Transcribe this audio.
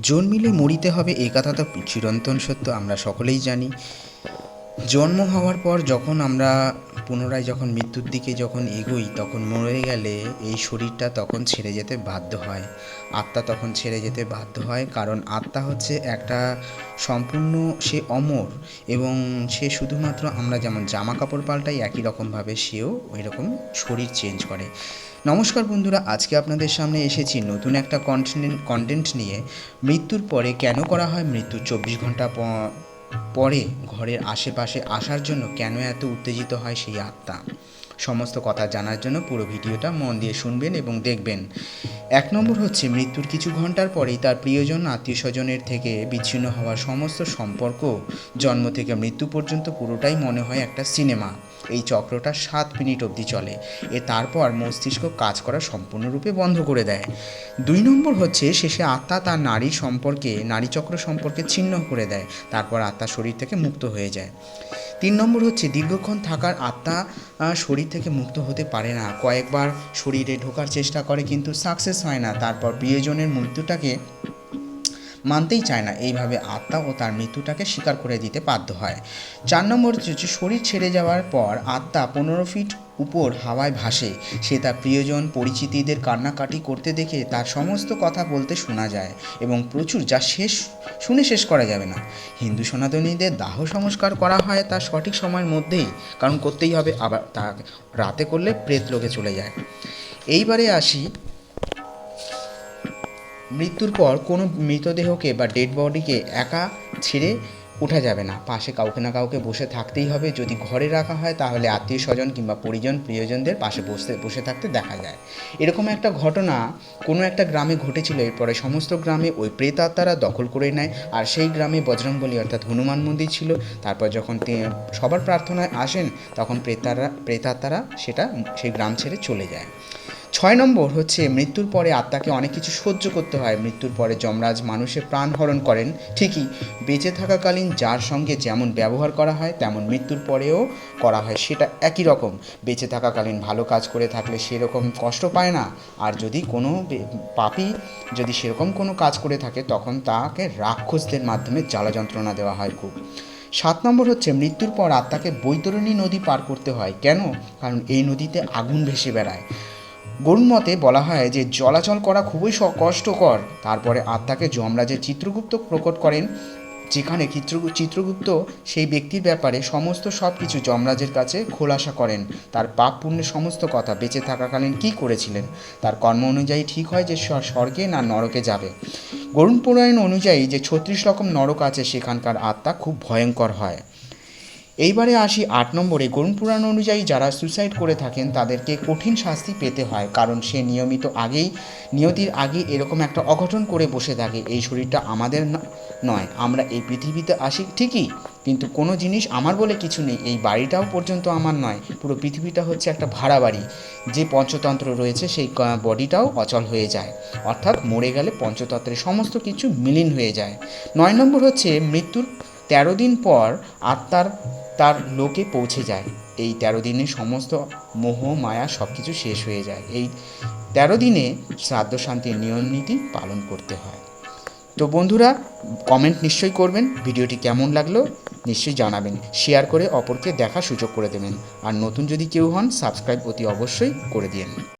জন্মিলে মরিতে হবে এ কথা তো চিরন্তন সত্য, আমরা সকলেই জানি। জন্ম হওয়ার পর যখন আমরা পুনরায় যখন মৃত্যুর দিকে যখন এগোই, তখন মরে গেলে এই শরীরটা তখন ছেড়ে যেতে বাধ্য হয়। আত্মা তখন ছেড়ে যেতে বাধ্য হয়, কারণ আত্মা হচ্ছে একটা সম্পূর্ণ, সে অমর এবং সে শুধুমাত্র আমরা যেমন জামা কাপড় পাল্টাই, একই রকমভাবে সেও ওই রকম শরীর চেঞ্জ করে। নমস্কার বন্ধুরা, আজকে আপনাদের সামনে এসেছি নতুন একটা কন্টেন্ট কন্টেন্ট নিয়ে। মৃত্যুর পরে কেন করা হয়? মৃত্যুর চব্বিশ ঘণ্টা পরে ঘরের আশেপাশে আসার জন্য কেন এত উত্তেজিত হয় সেই আত্মা? সমস্ত কথা জানার জন্য পুরো ভিডিওটা মন দিয়ে শুনবেন এবং দেখবেন। এক নম্বর হচ্ছে মৃত্যুর কিছু ঘণ্টার পরেই তার প্রিয়জন আত্মীয় স্বজনের থেকে বিচ্ছিন্ন হওয়ার সমস্ত সম্পর্ক, জন্ম থেকে মৃত্যু পর্যন্ত পুরোটাই মনে হয় একটা সিনেমা। এই চক্রটা সাত মিনিট অবধি চলে। এ তারপর মস্তিষ্ক কাজ করা সম্পূর্ণরূপে বন্ধ করে দেয়। দুই নম্বর হচ্ছে শেষে আত্মা তার নারী সম্পর্কে, নারী চক্র সম্পর্কে ছিন্ন করে দেয়। তারপর আত্মা শরীর থেকে মুক্ত হয়ে যায়। তিন নম্বর হচ্ছে, দীর্ঘক্ষণ থাকার আত্মা শরীর থেকে মুক্ত হতে পারে না। কয়েকবার শরীরে ঢোকার চেষ্টা করে কিন্তু সাকসেস হয় না। তারপর প্রিয়জনের মৃত্যুটাকে মানতেই চায় না। এইভাবে আত্মা ও তার মৃত্যুটাকে স্বীকার করে দিতে বাধ্য হয়। চার নম্বর হচ্ছে শরীর ছেড়ে যাওয়ার পর আত্মা পনেরো ফিট উপর হাওয়ায় ভাসে। সে তার প্রিয়জন, পরিচিতিদের কান্নাকাটি করতে দেখে তার সমস্ত কথা বলতে শোনা যায় এবং প্রচুর যা শেষ, শুনে শেষ করা যাবে না। হিন্দু সনাতনীদের দাহ সংস্কার করা হয় তার সঠিক সময়ের মধ্যেই, কারণ করতেই হবে, আবার তা রাতে করলে প্রেত লোকে চলে যায়। এইবারে আসি মৃত্যুর পর কোনো মৃতদেহকে বা ডেড বডিকে একা ছেড়ে ওঠা যাবে না। পাশে কাউকে না কাউকে বসে থাকতেই হবে। যদি ঘরে রাখা হয়, তাহলে আত্মীয় স্বজন কিংবা পরিজন, প্রিয়জনদের পাশে বসতে, বসে থাকতে দেখা যায়। এরকম একটা ঘটনা কোনো একটা গ্রামে ঘটেছিল। এরপরে সমস্ত গ্রামে ওই প্রেতাত্মারা দখল করে নেয়। আর সেই গ্রামে বজরংবলী অর্থাৎ হনুমান মন্দির ছিল। তারপর যখন সবার প্রার্থনায় আসেন, তখন প্রেতারা প্রেতাত্মারা সেটা সেই গ্রাম ছেড়ে চলে যায়। ছয় নম্বর হচ্ছে, মৃত্যুর পরে আত্মাকে অনেক কিছু সহ্য করতে হয়। মৃত্যুর পরে যমরাজ মানুষের প্রাণ হরণ করেন। ঠিকই, বেঁচে থাকাকালীন যার সঙ্গে যেমন ব্যবহার করা হয়, তেমন মৃত্যুর পরেও করা হয়। সেটা একই রকম। বেঁচে থাকাকালীন ভালো কাজ করে থাকলে সেরকম কষ্ট পায় না। আর যদি কোনো পাপী যদি সেরকম কোনো কাজ করে থাকে, তখন তাকে রাক্ষসদের মাধ্যমে জ্বালা যন্ত্রণা দেওয়া হয় খুব। সাত নম্বর হচ্ছে, মৃত্যুর পর আত্মাকে বৈতরণী নদী পার করতে হয়। কেন? কারণ এই নদীতে আগুন ভেসে বেড়ায়। গরুর মতে বলা হয় যে চলাচল করা খুবই কষ্টকর। তারপরে আত্মাকে যমরাজের চিত্রগুপ্ত প্রকট করেন, যেখানে চিত্র চিত্রগুপ্ত সেই ব্যক্তির ব্যাপারে সমস্ত সব কিছু যমরাজের কাছে খোলাসা করেন। তার পাপ পুণ্যের সমস্ত কথা বেঁচে থাকাকালীন কী করেছিলেন? তার কর্ম অনুযায়ী ঠিক হয় যে স্বর্গে না নরকে যাবে। গরুণ পুরাণ অনুযায়ী যে ছত্রিশ রকম নরক আছে, সেখানকার আত্মা খুব ভয়ঙ্কর হয়। এইবারে আসি আট নম্বরে। গরুণ পুরাণ অনুযায়ী যারা সুসাইড করে থাকেন, তাদেরকে কঠিন শাস্তি পেতে হয়, কারণ সে নিয়মিত আগেই, নিয়তির আগে এরকম একটা অঘটন করে বসে থাকে। এই শরীরটা আমাদের নয়, আমরা এই পৃথিবীতে আসি ঠিকই, কিন্তু কোনো জিনিস আমার বলে কিছু নেই। এই বাড়িটাও পর্যন্ত আমার নয়, পুরো পৃথিবীটা হচ্ছে একটা ভাড়া বাড়ি। যে পঞ্চতন্ত্র রয়েছে, সেই বডিটাও অচল হয়ে যায়। অর্থাৎ মরে গেলে পঞ্চতন্ত্রের সমস্ত কিছু মিলিন হয়ে যায়। নয় নম্বর হচ্ছে মৃত্যুর তেরো দিন পর আত্মার তার লোকে পৌঁছে যায়। এই তেরো দিনে সমস্ত মোহ, মায়া সব কিছু শেষ হয়ে যায়। এই তেরো দিনে শ্রাদ্ধ শান্তির নিয়ম নীতি পালন করতে হয়। তো বন্ধুরা কমেন্ট নিশ্চয়ই করবেন। ভিডিওটি কেমন লাগল নিশ্চয়ই জানাবেন। শেয়ার করে অপরকে দেখার সুযোগ করে দেবেন। আর নতুন যদি কেউ হন সাবস্ক্রাইব অতি অবশ্যই করে দিন